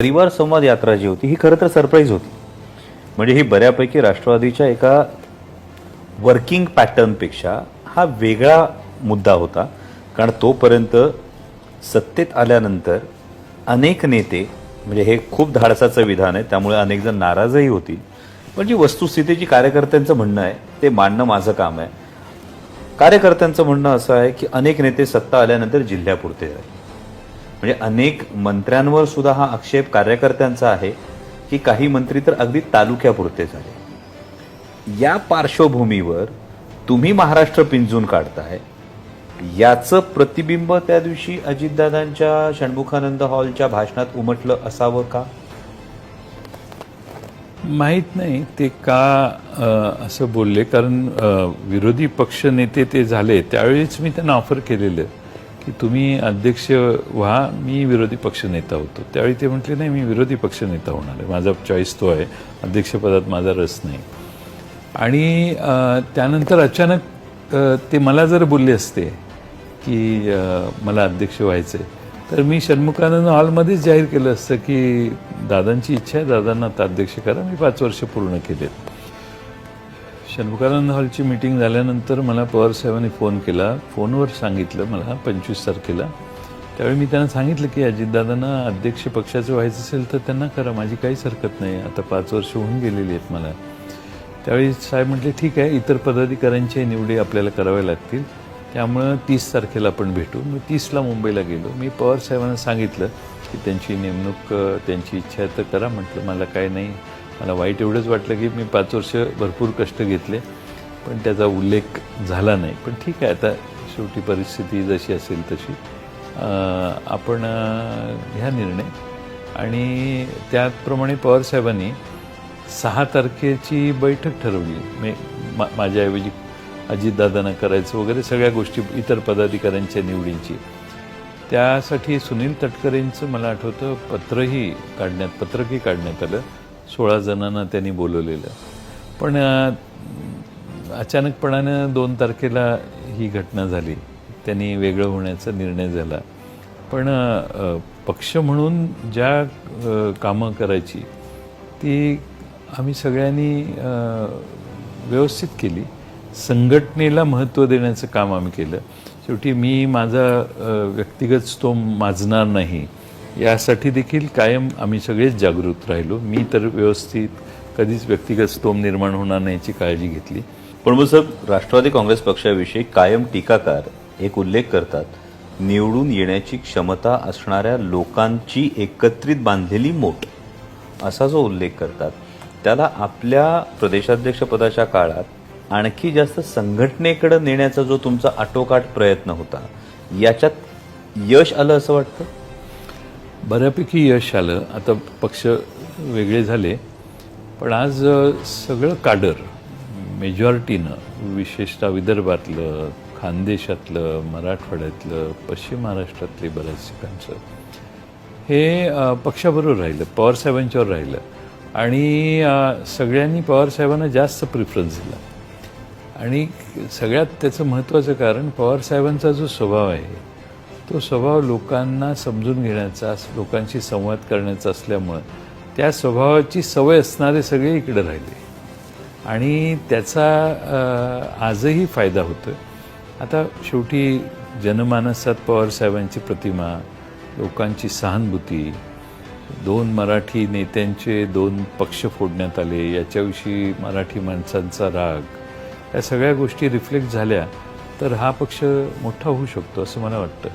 परिवार संवाद यात्रा जी होती ही खरं तर सरप्राईज होती. म्हणजे ही बऱ्यापैकी राष्ट्रवादीच्या एका वर्किंग पॅटर्नपेक्षा हा वेगळा मुद्दा होता. कारण तोपर्यंत सत्तेत आल्यानंतर अनेक नेते म्हणजे हे खूप धाडसाचं विधान आहे त्यामुळे अनेक जण नाराजही होतील. पण जी वस्तुस्थितीची कार्यकर्त्यांचं म्हणणं आहे ते मांडणं माझं काम आहे. कार्यकर्त्यांचं म्हणणं असं आहे की अनेक नेते सत्ता आल्यानंतर जिल्ह्यापुरते आहे म्हणजे अनेक मंत्र्यांवर सुद्धा हा आक्षेप कार्यकर्त्यांचा आहे की काही मंत्री तर अगदी तालुक्यापुरते झाले. या पार्श्वभूमीवर तुम्ही महाराष्ट्र पिंजून काढताय. याचं प्रतिबिंब त्या दिवशी अजितदादांच्या षण्मुखानंद हॉलच्या भाषणात उमटलं असावं का? माहीत नाही. ते का असं बोलले? कारण विरोधी पक्ष नेते ते झाले. त्यावेळीच मी त्यांना ऑफर केलेलं. की तुम्ही अध्यक्ष व्हा मी विरोधी पक्ष नेता होतो. त्यावेळी ते म्हटले नाही मी विरोधी पक्ष नेता होणार आहे. माझा चॉईस तो आहे. अध्यक्षपदात माझा रस नाही. आणि त्यानंतर अचानक ते मला जर बोलले असते की मला अध्यक्ष व्हायचं आहे तर मी षण्मुखानंद हॉलमध्येच जाहीर केलं असतं की दादांची इच्छा आहे दादांना आता अध्यक्ष करा. मी पाच वर्ष पूर्ण केलेत. षण्मुखानंद हॉलची मीटिंग झाल्यानंतर मला पवार साहेबांनी फोन केला. फोनवर सांगितलं मला पंचवीस तारखेला. त्यावेळी मी त्यांना सांगितलं की अजितदादांना अध्यक्ष पक्षाचं व्हायचं असेल तर त्यांना करा माझी काहीच हरकत नाही. आता पाच वर्ष होऊन गेलेली आहेत मला. त्यावेळी साहेब म्हटले ठीक आहे इतर पदाधिकाऱ्यांच्या निवडी आपल्याला कराव्या लागतील. त्यामुळं तीस तारखेला आपण भेटू. मी तीसला मुंबईला गेलो. मी पवार साहेबांना सांगितलं की त्यांची नेमणूक त्यांची इच्छा आहे तर करा. म्हटलं मला काय नाही. मला वाईट एवढंच वाटलं की मी पाच वर्ष भरपूर कष्ट घेतले पण त्याचा उल्लेख झाला नाही. पण ठीक आहे आता शेवटी परिस्थिती जशी असेल तशी. आपण घ्या निर्णय. आणि त्याचप्रमाणे पवारसाहेबांनी सहा तारखेची बैठक ठरवली. मी मा माझ्याऐवजी अजितदादांना करायचं वगैरे सगळ्या गोष्टी इतर पदाधिकाऱ्यांच्या निवडींची. त्यासाठी सुनील तटकरेंचं मला आठवतं पत्रही काढण्यात पत्रकही काढण्यात आलं. सोळा जणांना त्यांनी बोलवलेलं. पण अचानकपणानं दोन तारखेला ही घटना झाली. त्यांनी वेगळं होण्याचा निर्णय झाला. पण पक्ष म्हणून ज्या कामं करायची ती आम्ही सगळ्यांनी व्यवस्थित केली. संघटनेला महत्त्व देण्याचं काम आम्ही केलं. शेवटी मी माझा व्यक्तिगत स्तोम माजणार नाही. यासाठी देखील कायम आम्ही सगळेच जागृत राहिलो. मी तर व्यवस्थित कधीच व्यक्तिगत स्तोम निर्माण होणार नाही याची काळजी घेतली. पण मग साहेब राष्ट्रवादी काँग्रेस पक्षाविषयी कायम टीकाकार एक उल्लेख करतात. निवडून येण्याची क्षमता असणाऱ्या लोकांची एकत्रित बांधलेली मोठ असा जो उल्लेख करतात. त्याला आपल्या प्रदेशाध्यक्षपदाच्या काळात आणखी जास्त संघटनेकडे नेण्याचा जो तुमचा आटोकाट प्रयत्न होता याच्यात यश आलं असं वाटतं? बऱ्यापैकी यश आलं. आता पक्ष वेगळे झाले. पण आज सगळं काडर मेजॉरिटीनं विशेषतः विदर्भातलं खानदेशातलं मराठवाड्यातलं पश्चिम महाराष्ट्रातले बऱ्याच ठिकाणचं हे पक्षाबरोबर राहिलं पवारसाहेबांच्यावर राहिलं. आणि सगळ्यांनी पवारसाहेबांना जास्त प्रिफरन्स दिला. आणि सगळ्यात त्याचं महत्त्वाचं कारण पवारसाहेबांचा जो स्वभाव आहे तो स्वभाव लोकांना समजून घेण्याचा लोकांशी संवाद करण्याचा असल्यामुळं त्या स्वभावाची सवय असणारे सगळे इकडे राहिले. आणि त्याचा आजही फायदा होतो आता शेवटी जनमानसात पवारसाहेबांची प्रतिमा लोकांची सहानुभूती दोन मराठी नेत्यांचे दोन पक्ष फोडण्यात आले याच्याविषयी मराठी माणसांचा राग या सगळ्या गोष्टी रिफ्लेक्ट झाल्या तर हा पक्ष मोठा होऊ शकतो असं मला वाटतं.